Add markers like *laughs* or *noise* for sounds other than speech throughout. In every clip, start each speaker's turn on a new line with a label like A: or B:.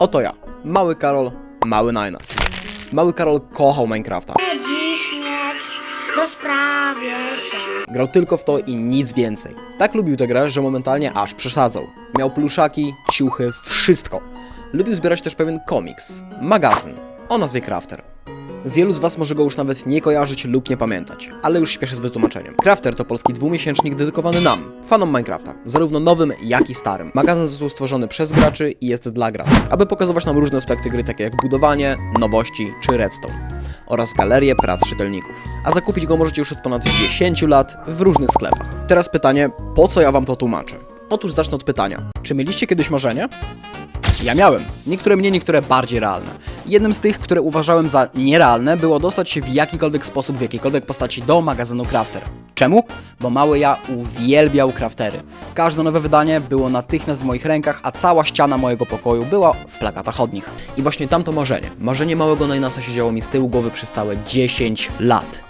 A: Oto ja, mały Karol, mały Najnas. Mały Karol kochał Minecrafta. Grał tylko w to i nic więcej. Tak lubił tę grę, że momentalnie aż przesadzał. Miał pluszaki, ciuchy, wszystko. Lubił zbierać też pewien komiks, magazyn o nazwie Crafter. Wielu z Was może go już nawet nie kojarzyć lub nie pamiętać, ale już śpieszę z wytłumaczeniem. Crafter to polski dwumiesięcznik dedykowany nam, fanom Minecrafta, zarówno nowym, jak i starym. Magazyn został stworzony przez graczy i jest dla graczy, aby pokazywać nam różne aspekty gry, takie jak budowanie, nowości czy redstone oraz galerię prac czytelników. A zakupić go możecie już od ponad 10 lat w różnych sklepach. Teraz pytanie, po co ja wam to tłumaczę? Otóż zacznę od pytania. Czy mieliście kiedyś marzenie? Ja miałem. Niektóre mniej, niektóre bardziej realne. Jednym z tych, które uważałem za nierealne, było dostać się w jakikolwiek sposób, w jakiejkolwiek postaci do magazynu Crafter. Czemu? Bo mały ja uwielbiał craftery. Każde nowe wydanie było natychmiast w moich rękach, a cała ściana mojego pokoju była w plakatach od nich. I właśnie tamto marzenie, marzenie małego Najnasa siedziało mi z tyłu głowy przez całe 10 lat.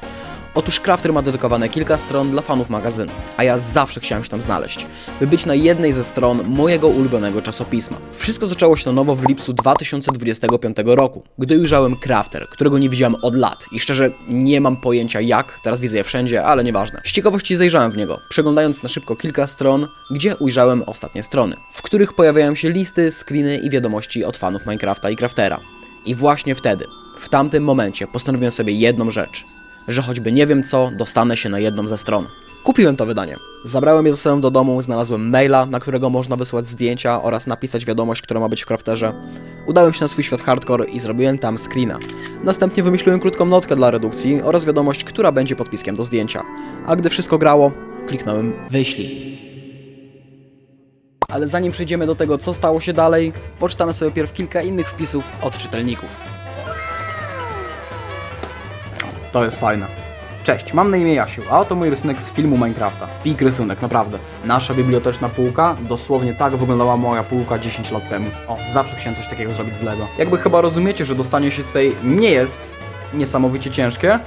A: Otóż Crafter ma dedykowane kilka stron dla fanów magazynu, a ja zawsze chciałem się tam znaleźć, by być na jednej ze stron mojego ulubionego czasopisma. Wszystko zaczęło się na nowo w lipcu 2025 roku, gdy ujrzałem Crafter, którego nie widziałem od lat i szczerze nie mam pojęcia jak, teraz widzę je wszędzie, ale nieważne. Z ciekawości zajrzałem w niego, przeglądając na szybko kilka stron, gdzie ujrzałem ostatnie strony, w których pojawiają się listy, screeny i wiadomości od fanów Minecrafta i Craftera. I właśnie wtedy, w tamtym momencie postanowiłem sobie jedną rzecz – że choćby nie wiem co, dostanę się na jedną ze stron. Kupiłem to wydanie. Zabrałem je ze sobą do domu, znalazłem maila, na którego można wysłać zdjęcia oraz napisać wiadomość, która ma być w crafterze. Udałem się na swój świat hardcore i zrobiłem tam screena. Następnie wymyśliłem krótką notkę dla redukcji oraz wiadomość, która będzie podpiskiem do zdjęcia. A gdy wszystko grało, kliknąłem wyślij. Ale zanim przejdziemy do tego, co stało się dalej, poczytamy sobie pierw kilka innych wpisów od czytelników. To jest fajne. Cześć, mam na imię Jasiu, a oto mój rysunek z filmu Minecrafta. Pik rysunek, naprawdę. Nasza biblioteczna półka, dosłownie tak wyglądała moja półka 10 lat temu. O, zawsze chciałem coś takiego zrobić z Lego. Jakby chyba rozumiecie, że dostanie się tutaj nie jest niesamowicie ciężkie,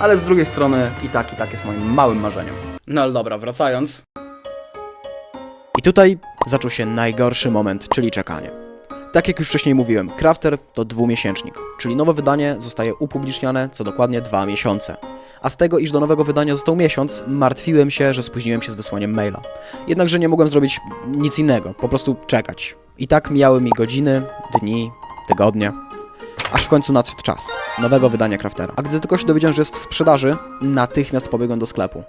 A: ale z drugiej strony i tak, i tak jest moim małym marzeniem. No ale dobra, wracając. I tutaj zaczął się najgorszy moment, czyli czekanie. Tak jak już wcześniej mówiłem, Crafter to dwumiesięcznik, czyli nowe wydanie zostaje upubliczniane co dokładnie dwa miesiące. A z tego, iż do nowego wydania został miesiąc, martwiłem się, że spóźniłem się z wysłaniem maila. Jednakże nie mogłem zrobić nic innego, po prostu czekać. I tak mijały mi godziny, dni, tygodnie, aż w końcu nadszedł czas nowego wydania Craftera. A gdy tylko się dowiedziałem, że jest w sprzedaży, natychmiast pobiegłem do sklepu.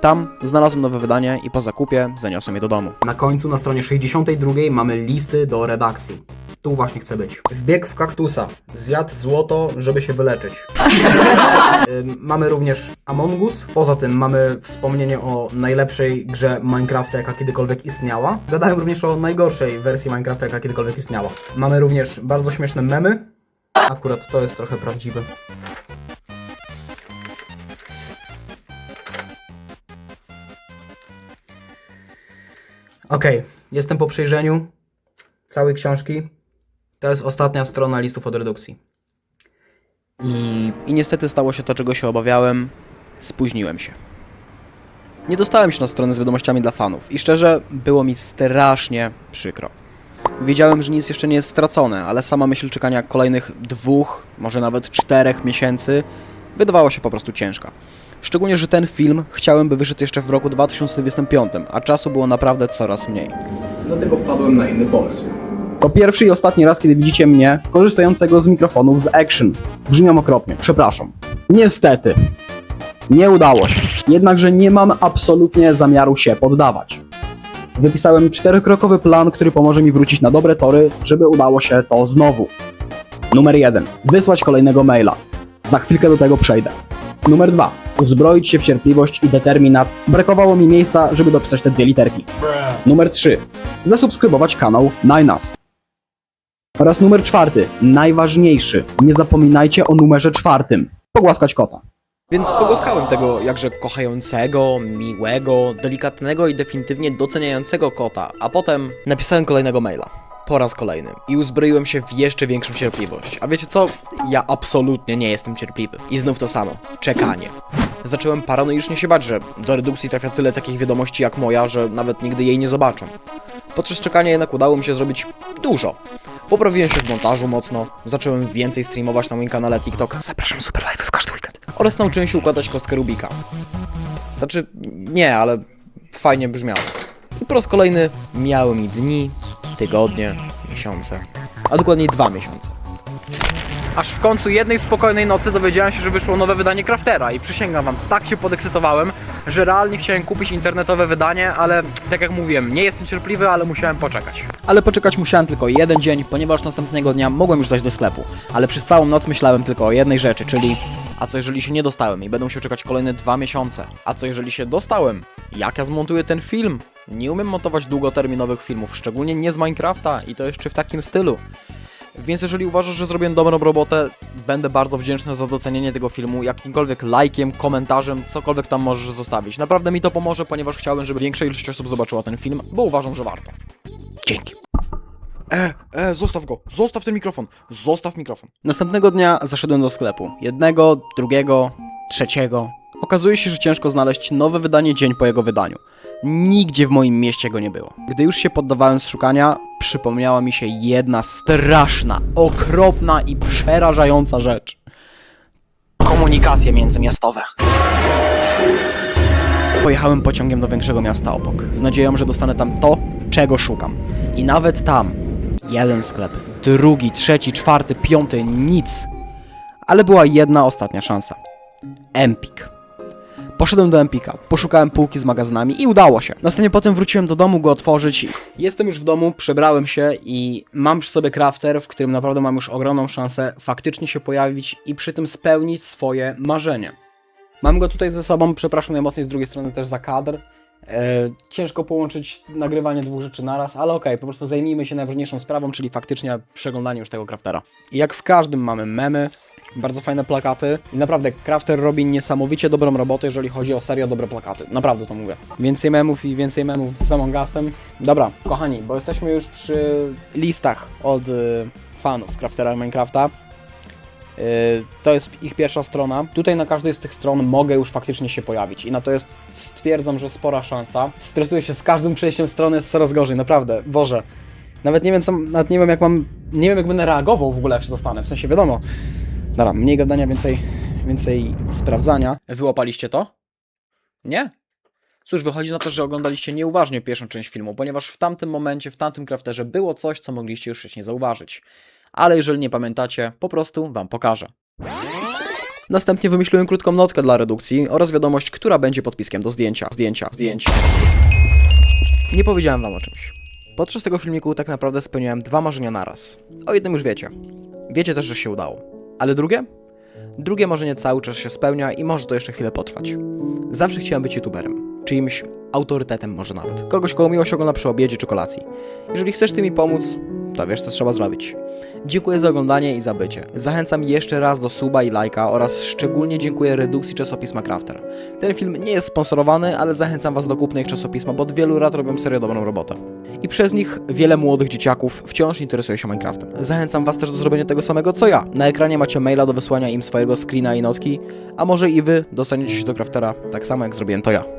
A: Tam znalazłem nowe wydanie i po zakupie zaniosłem je do domu. Na końcu, na stronie 62 mamy listy do redakcji. Tu właśnie chcę być. Wbieg w kaktusa. Zjadł złoto, żeby się wyleczyć. *laughs* Ym, mamy również Among Us. Poza tym mamy wspomnienie o najlepszej grze Minecrafta, jaka kiedykolwiek istniała. Gadają również o najgorszej wersji Minecrafta, jaka kiedykolwiek istniała. Mamy również bardzo śmieszne memy. Akurat to jest trochę prawdziwe. Okej, jestem po przejrzeniu całej książki. To jest ostatnia strona listów od redukcji. I, I niestety stało się to, czego się obawiałem. Spóźniłem się. Nie dostałem się na stronę z wiadomościami dla fanów i szczerze było mi strasznie przykro. Wiedziałem, że nic jeszcze nie jest stracone, ale sama myśl czekania kolejnych dwóch, może nawet czterech miesięcy wydawała się po prostu ciężka. Szczególnie, że ten film chciałem, by wyszedł jeszcze w roku 2025, a czasu było naprawdę coraz mniej. Dlatego wpadłem na inny pomysł. To pierwszy i ostatni raz, kiedy widzicie mnie korzystającego z mikrofonów z Action. Brzmią okropnie, przepraszam. Niestety, nie udało się. Jednakże nie mam absolutnie zamiaru się poddawać. Wypisałem czterokrokowy plan, który pomoże mi wrócić na dobre tory, żeby udało się to znowu. Numer jeden. Wysłać kolejnego maila. Za chwilkę do tego przejdę. Numer dwa. Uzbroić się w cierpliwość i determinację. Brakowało mi miejsca, żeby dopisać te dwie literki. Numer trzy. Zasubskrybować kanał Ninas. Oraz numer czwarty, najważniejszy. Nie zapominajcie o numerze czwartym. Pogłaskać kota. Więc pogłaskałem tego jakże kochającego, miłego, delikatnego i definitywnie doceniającego kota, a potem napisałem kolejnego maila. Po raz kolejny. I uzbroiłem się w jeszcze większą cierpliwość. A wiecie co? Ja absolutnie nie jestem cierpliwy. I znów to samo. Czekanie. Zacząłem paranoicznie się bać, że do redukcji trafia tyle takich wiadomości jak moja, że nawet nigdy jej nie zobaczę. Podczas czekania jednak udało mi się zrobić dużo. Poprawiłem się w montażu mocno, zacząłem więcej streamować na moim kanale TikTok. Zapraszam super live w każdy weekend. Oraz nauczyłem się układać kostkę Rubika. Znaczy, nie, ale fajnie brzmiało. I po raz kolejny miały mi dni, tygodnie, miesiące, a dokładniej dwa miesiące.
B: Aż w końcu jednej spokojnej nocy dowiedziałem się, że wyszło nowe wydanie Craftera i przysięgam wam, tak się podekscytowałem, że realnie chciałem kupić internetowe wydanie, ale tak jak mówiłem, nie jestem cierpliwy, ale musiałem poczekać.
A: Ale poczekać musiałem tylko jeden dzień, ponieważ następnego dnia mogłem już zajść do sklepu. Ale przez całą noc myślałem tylko o jednej rzeczy, czyli a co jeżeli się nie dostałem i będę musiał czekać kolejne dwa miesiące? A co jeżeli się dostałem? Jak ja zmontuję ten film? Nie umiem montować długoterminowych filmów, szczególnie nie z Minecrafta i to jeszcze w takim stylu. Więc jeżeli uważasz, że zrobiłem dobrą robotę, będę bardzo wdzięczny za docenienie tego filmu, jakimkolwiek lajkiem, komentarzem, cokolwiek tam możesz zostawić. Naprawdę mi to pomoże, ponieważ chciałbym, żeby większa ilość osób zobaczyła ten film, bo uważam, że warto. Dzięki. E, e, zostaw go, zostaw ten mikrofon, zostaw mikrofon. Następnego dnia zaszedłem do sklepu. Jednego, drugiego, trzeciego. Okazuje się, że ciężko znaleźć nowe wydanie dzień po jego wydaniu. Nigdzie w moim mieście go nie było. Gdy już się poddawałem z szukania, przypomniała mi się jedna straszna, okropna i przerażająca rzecz. Komunikacje międzymiastowe. Pojechałem pociągiem do większego miasta obok, z nadzieją, że dostanę tam to, czego szukam. I nawet tam, jeden sklep, drugi, trzeci, czwarty, piąty, nic. Ale była jedna ostatnia szansa. Empik. Poszedłem do Empika, poszukałem półki z magazynami i udało się. Następnie potem wróciłem do domu go otworzyć. Jestem już w domu, przebrałem się i mam przy sobie crafter, w którym naprawdę mam już ogromną szansę faktycznie się pojawić i przy tym spełnić swoje marzenie. Mam go tutaj ze sobą, przepraszam najmocniej z drugiej strony też za kadr. E, ciężko połączyć nagrywanie dwóch rzeczy naraz, ale okej, po prostu zajmijmy się najważniejszą sprawą, czyli faktycznie przeglądaniem już tego craftera. I jak w każdym mamy memy, bardzo fajne plakaty i naprawdę crafter robi niesamowicie dobrą robotę, jeżeli chodzi o serio dobre plakaty. Naprawdę to mówię. Więcej memów i więcej memów z Among Usem. Dobra, kochani, bo jesteśmy już przy listach od y, fanów craftera Minecrafta. Yy, To jest ich pierwsza strona. Tutaj na każdej z tych stron mogę już faktycznie się pojawić i na to jest, stwierdzam, że spora szansa. Stresuję się z każdym przejściem strony, jest coraz gorzej, naprawdę, Boże. Nawet nie wiem, co, nawet nie wiem jak mam, nie wiem jak będę reagował w ogóle jak się dostanę, w sensie wiadomo. Dobra, mniej gadania, więcej, więcej sprawdzania. Wyłapaliście to? Nie? Cóż, wychodzi na to, że oglądaliście nieuważnie pierwszą część filmu, ponieważ w tamtym momencie, w tamtym crafterze było coś, co mogliście już wcześniej zauważyć. Ale jeżeli nie pamiętacie, po prostu wam pokażę. Następnie wymyśliłem krótką notkę dla redukcji oraz wiadomość, która będzie podpiskiem do zdjęcia. Zdjęcia, zdjęcia. Nie powiedziałem wam o czymś. Podczas tego filmiku tak naprawdę spełniałem dwa marzenia naraz. O jednym już wiecie. Wiecie też, że się udało. Ale drugie? Drugie marzenie cały czas się spełnia i może to jeszcze chwilę potrwać. Zawsze chciałem być youtuberem. Czyimś autorytetem może nawet. Kogoś, kogo miło się ogląda przy obiedzie czy kolacji. Jeżeli chcesz ty mi pomóc, to wiesz co trzeba zrobić. Dziękuję za oglądanie i za bycie. Zachęcam jeszcze raz do suba i lajka oraz szczególnie dziękuję redukcji czasopisma Crafter. Ten film nie jest sponsorowany, ale zachęcam was do kupna ich czasopisma, bo od wielu lat robią serio dobrą robotę. I przez nich wiele młodych dzieciaków wciąż interesuje się Minecraftem. Zachęcam was też do zrobienia tego samego co ja. Na ekranie macie maila do wysłania im swojego screena i notki, a może i wy dostaniecie się do Craftera tak samo jak zrobiłem to ja.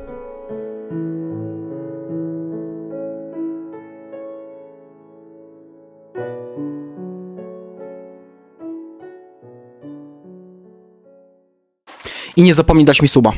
A: I nie zapomnij dać mi suba.